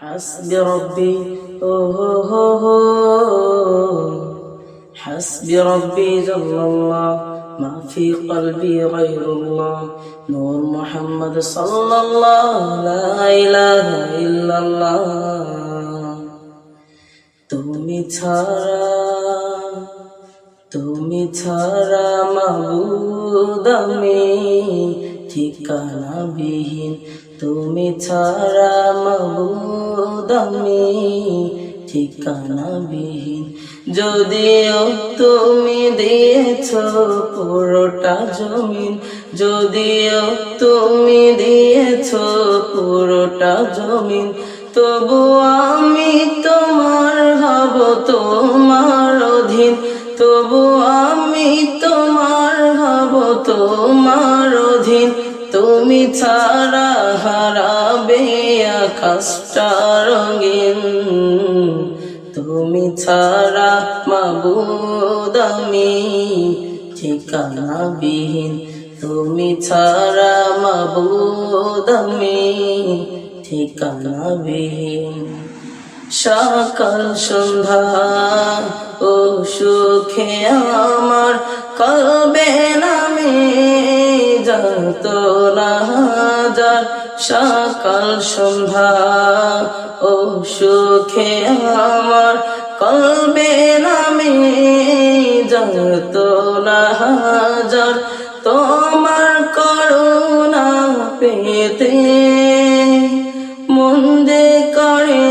حسبي ربي أوه هو هو حسبي ربي جل الله ما في قلبي غير الله نور محمد صلى الله لا إله إلا الله তুমি ছাড়া তুমি ছাড়া মাবুদ আমি ঠিকানা বিহীন তুমি ছাড়া আমি ঠিকানা বিহীন। যদিও তুমি দিয়েছ পুরোটা জমিন, যদিও তুমি দিয়েছ পুরোটা জমিন, তবু আমি তোমার হব তোমার অধীন। তবু আমি তোমার হব তোমার অধীন। তুমি ছাড়া হারাবে আকাশটা রঙিন। তুমি ছাড়া মাবুদ আমি ঠিকানা বিহীন তুমি ছাড়া মাবুদ ঠিকানা বিহীন সকাল সন্ধ্যা ও সুখে আমার কবে নামে যত হাজার সকাল সন্ধ্যা ও সুখে আমার কলবে নামে যত হাজার তোমার করুণা পেতে মন যে করে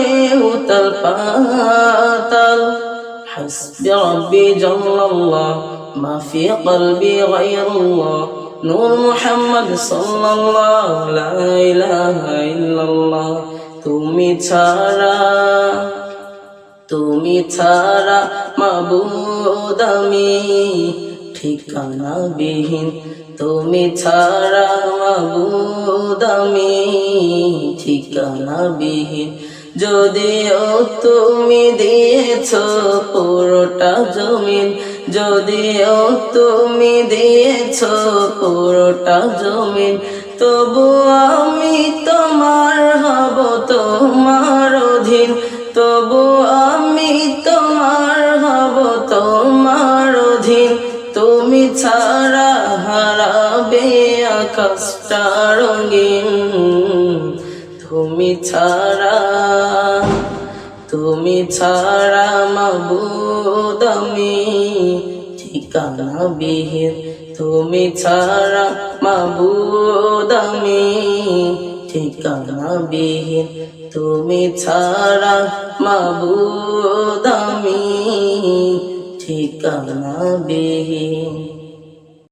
উতল পাতাল حسبي ربي جل الله ما في قلبي غير الله নূর মোহাম্মদ সাল্লাল্লাহু তুমি ছাড়া তুমি ছাড়া মাবুদ দামি ঠিকানা বিহীন তুমি ছাড়া মাবুদ দামি ঠিকানা বিহীন যদিও তুমি দিয়েছ পুরোটা জমিন যদিও তুমি দিয়েছ পুরোটা জমিন, তবু আমি তোমার হব তোমার অধীন। তবু আমি তোমার হব তোমার অধীন। তুমি ছাড়া হারাবে আকাশটা রঙিন। তুমি ছাড়া তুমি ছাড়া মাবুদ আমি ঠিকানা বিহীন তুমি ছাড়া মাবুদ আমি ঠিকানা বিহীন তুমি ছাড়া মাবুদ আমি ঠিকানা বিহীন